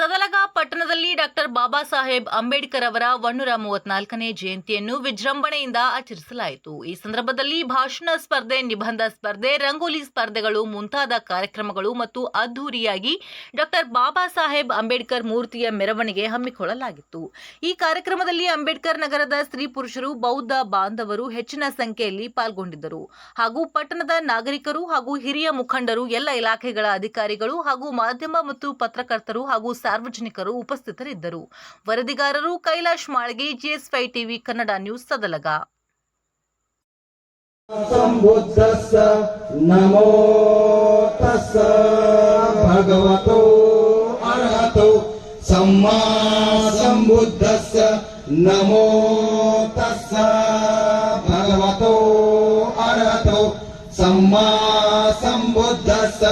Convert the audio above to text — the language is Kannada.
ಸದಲಗ ಪಟ್ಟಣದಲ್ಲಿ ಡಾಕ್ಟರ್ ಬಾಬಾ ಸಾಹೇಬ್ ಅಂಬೇಡ್ಕರ್ ಅವರ ಒನ್ನೂರ ಮೂವತ್ನಾಲ್ಕನೇ ಜಯಂತಿಯನ್ನು ವಿಜೃಂಭಣೆಯಿಂದ ಆಚರಿಸಲಾಯಿತು. ಈ ಸಂದರ್ಭದಲ್ಲಿ ಭಾಷಣ ಸ್ಪರ್ಧೆ, ನಿಬಂಧ ಸ್ಪರ್ಧೆ, ರಂಗೋಲಿ ಸ್ಪರ್ಧೆಗಳು ಮುಂತಾದ ಕಾರ್ಯಕ್ರಮಗಳು ಮತ್ತು ಅದ್ದೂರಿಯಾಗಿ ಡಾಕ್ಟರ್ ಬಾಬಾ ಸಾಹೇಬ್ ಅಂಬೇಡ್ಕರ್ ಮೂರ್ತಿಯ ಮೆರವಣಿಗೆ ಹಮ್ಮಿಕೊಳ್ಳಲಾಗಿತ್ತು. ಈ ಕಾರ್ಯಕ್ರಮದಲ್ಲಿ ಅಂಬೇಡ್ಕರ್ ನಗರದ ಸ್ತ್ರೀ ಪುರುಷರು, ಬೌದ್ಧ ಬಾಂಧವರು ಹೆಚ್ಚಿನ ಸಂಖ್ಯೆಯಲ್ಲಿ ಪಾಲ್ಗೊಂಡಿದ್ದರು. ಹಾಗೂ ಪಟ್ಟಣದ ನಾಗರಿಕರು ಹಾಗೂ ಹಿರಿಯ ಮುಖಂಡರು, ಎಲ್ಲ ಇಲಾಖೆಗಳ ಅಧಿಕಾರಿಗಳು ಹಾಗೂ ಮಾಧ್ಯಮ ಮತ್ತು ಪತ್ರಕರ್ತರು ಹಾಗೂ ಸಾರ್ವಜನಿಕರು ಉಪಸ್ಥಿತರಿದ್ದರು ವರದಿಗಾರರು Kailash Malge GS five TV Kannada news Sadalga सम्बुद्धस्य नमो तस्य भगवतो अरहतो सम्मा सम्बुद्धस्य नमो तस्य भगवतो अरहतो सम्मा सम्बुद्धस्य